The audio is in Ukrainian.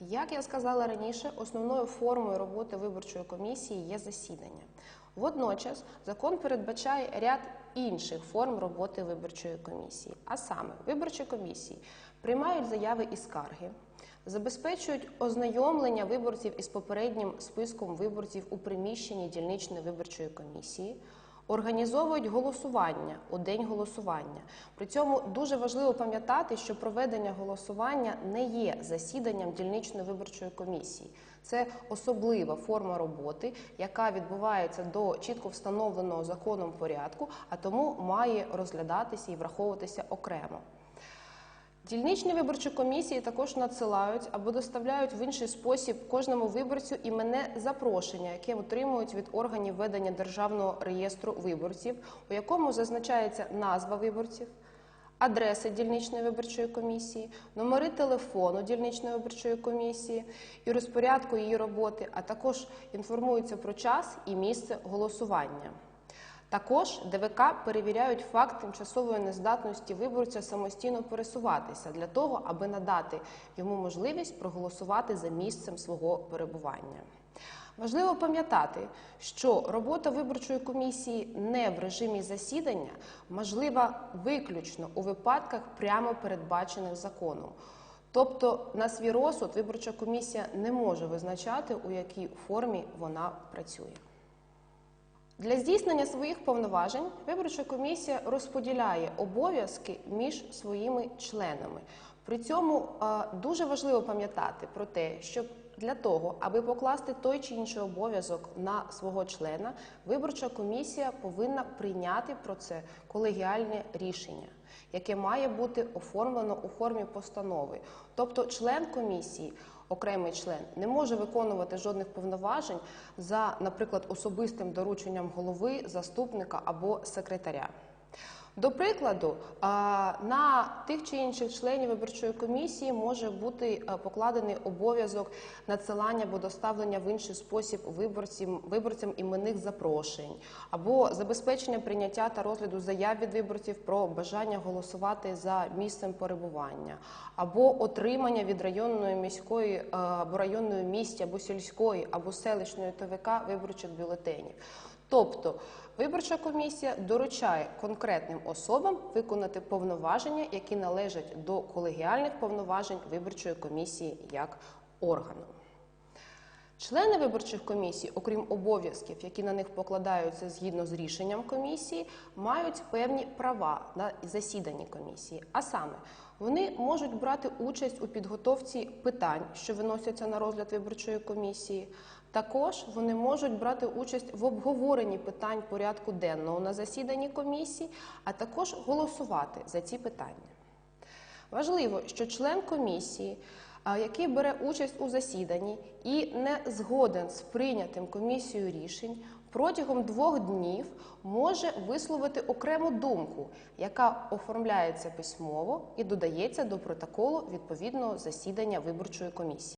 Як я сказала раніше, основною формою роботи виборчої комісії є засідання. Водночас закон передбачає ряд інших форм роботи виборчої комісії. А саме, виборчі комісії приймають заяви і скарги, забезпечують ознайомлення виборців із попереднім списком виборців у приміщенні дільничної виборчої комісії. Організовують голосування у день голосування. При цьому дуже важливо пам'ятати, що проведення голосування не є засіданням дільничної виборчої комісії. Це особлива форма роботи, яка відбувається до чітко встановленого законом порядку, а тому має розглядатися і враховуватися окремо. Дільничні виборчі комісії також надсилають або доставляють в інший спосіб кожному виборцю іменне запрошення, яке отримують від органів ведення державного реєстру виборців, у якому зазначається назва виборців, адреса дільничної виборчої комісії, номери телефону дільничної виборчої комісії і розпорядку її роботи, а також інформується про час і місце голосування. Також ДВК перевіряють факт тимчасової нездатності виборця самостійно пересуватися для того, аби надати йому можливість проголосувати за місцем свого перебування. Важливо пам'ятати, що робота виборчої комісії не в режимі засідання можлива виключно у випадках прямо передбачених законом. Тобто на свій розсуд виборча комісія не може визначати, у якій формі вона працює. Для здійснення своїх повноважень виборча комісія розподіляє обов'язки між своїми членами. При цьому дуже важливо пам'ятати про те, що для того, аби покласти той чи інший обов'язок на свого члена, виборча комісія повинна прийняти про це колегіальне рішення, яке має бути оформлено у формі постанови. Тобто, член комісії окремий член не може виконувати жодних повноважень за, наприклад, особистим дорученням голови, заступника або секретаря. До прикладу, на тих чи інших членів виборчої комісії може бути покладений обов'язок надсилання або доставлення в інший спосіб виборцям, виборцям іменних запрошень, або забезпечення прийняття та розгляду заяв від виборців про бажання голосувати за місцем перебування, або отримання від районної міської або районної місті, або сільської, або селищної ТВК виборчих бюлетенів. Тобто виборча комісія доручає конкретним особам виконати повноваження, які належать до колегіальних повноважень виборчої комісії як органу. Члени виборчих комісій, окрім обов'язків, які на них покладаються згідно з рішенням комісії, мають певні права на засіданні комісії. А саме, вони можуть брати участь у підготовці питань, що виносяться на розгляд виборчої комісії. Також вони можуть брати участь в обговоренні питань порядку денного на засіданні комісії, а також голосувати за ці питання. Важливо, що член комісії, який бере участь у засіданні і не згоден з прийнятим комісією рішень, протягом двох днів може висловити окрему думку, яка оформляється письмово і додається до протоколу відповідного засідання виборчої комісії.